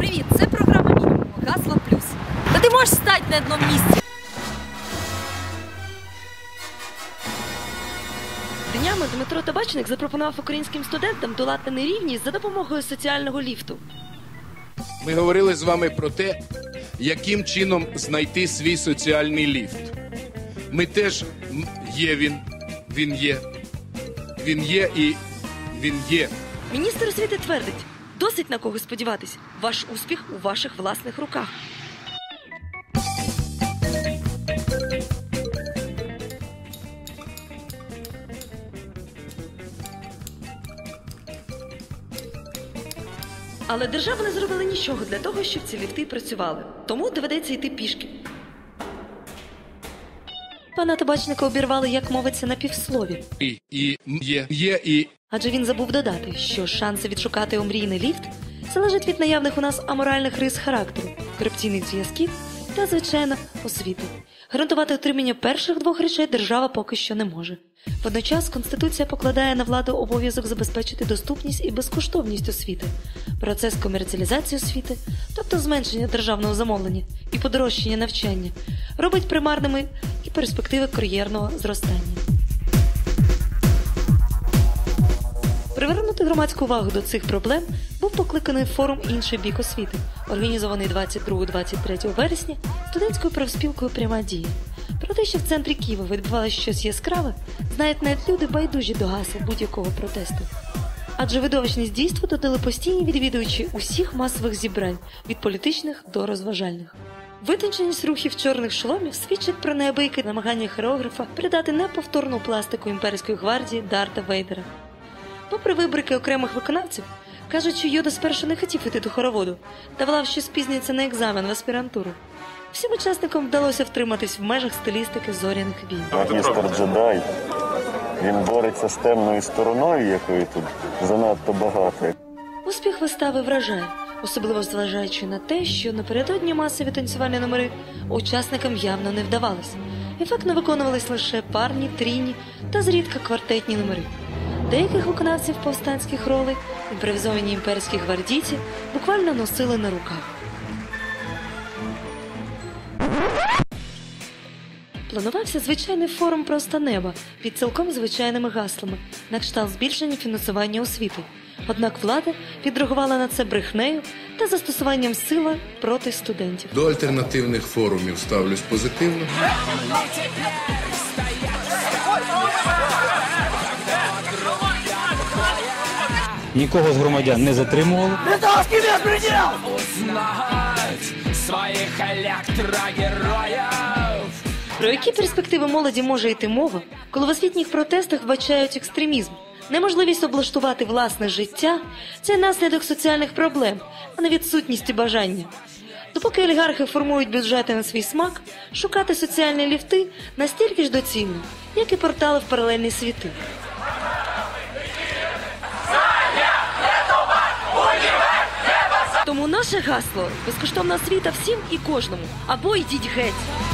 Привіт, це програма мінімум. Гасла плюс. Та ти можеш стати на одному місці. Днями Дмитро Табачник запропонував українським студентам долати нерівність за допомогою соціального ліфту. Ми говорили з вами про те, яким чином знайти свій соціальний ліфт. Ми теж є він, він є, він є і він є. Міністр освіти твердить: досить на кого сподіватись. Ваш успіх у ваших власних руках. Але держава не зробила нічого для того, щоб ці ліфти працювали. Тому доведеться йти пішки. Пана табачника обірвали, як мовиться на півслові. І, і є, є і Адже він забув додати, що шанси відшукати омрійний ліфт залежать від наявних у нас аморальних рис характеру, корупційних зв'язків та, звичайно, освіти. Гарантувати отримання перших двох речей держава поки що не може. Водночас Конституція покладає на владу обов'язок забезпечити доступність і безкоштовність освіти, процес комерціалізації освіти, тобто зменшення державного замовлення і подорожчання навчання, робить примарними і перспективи кар'єрного зростання. Привернути громадську увагу до цих проблем був покликаний форум Інший бік освіти, організований 22-23 вересня студентською профспілкою Пряма дія. Про те, що в центрі Києва відбувалося щось яскраве, знають навіть люди байдужі до гасел будь-якого протесту. Адже видовищність дійства додали постійні відвідувачі усіх масових зібрань від політичних до розважальних. Витонченість рухів чорних шоломів свідчить про неабияке намагання хореографа передати неповторну пластику імперської гвардії Дарта Вейдера. Попри вибрики окремих виконавців, кажуть, що Йода спершу не хотів іти до хороводу та волав, що спізнюється на екзамен в аспірантуру. Всім учасникам вдалося втриматись в межах стилістики зоряних війн. Містер Джедай. Він бореться з темною стороною, якої тут занадто багато. Успіх вистави вражає, особливо зважаючи на те, що напередодні масові танцювальні номери учасникам явно не вдавались. Ефектно виконувались лише парні, трійні та зрідка квартетні номери. Деяких виконавців повстанських ролей імпровізовані імперські гвардійці буквально носили на руках. Планувався звичайний форум просто неба під цілком звичайними гаслами на кшталт збільшення фінансування освіти. Однак влада відреагувала на це брехнею та застосуванням сили проти студентів. до альтернативних форумів ставлюсь позитивно. Нікого з громадян не затримували. знать своих электрогероев. Про які перспективи молоді може йти мова, коли в освітніх протестах вбачають екстремізм? Неможливість облаштувати власне життя це наслідок соціальних проблем, а не відсутності бажання. Допоки олігархи формують бюджети на свій смак, шукати соціальні ліфти настільки ж доцільно, як і портали в паралельні світи. Тому наше гасло безкоштовна освіта всім і кожному або йдіть геть.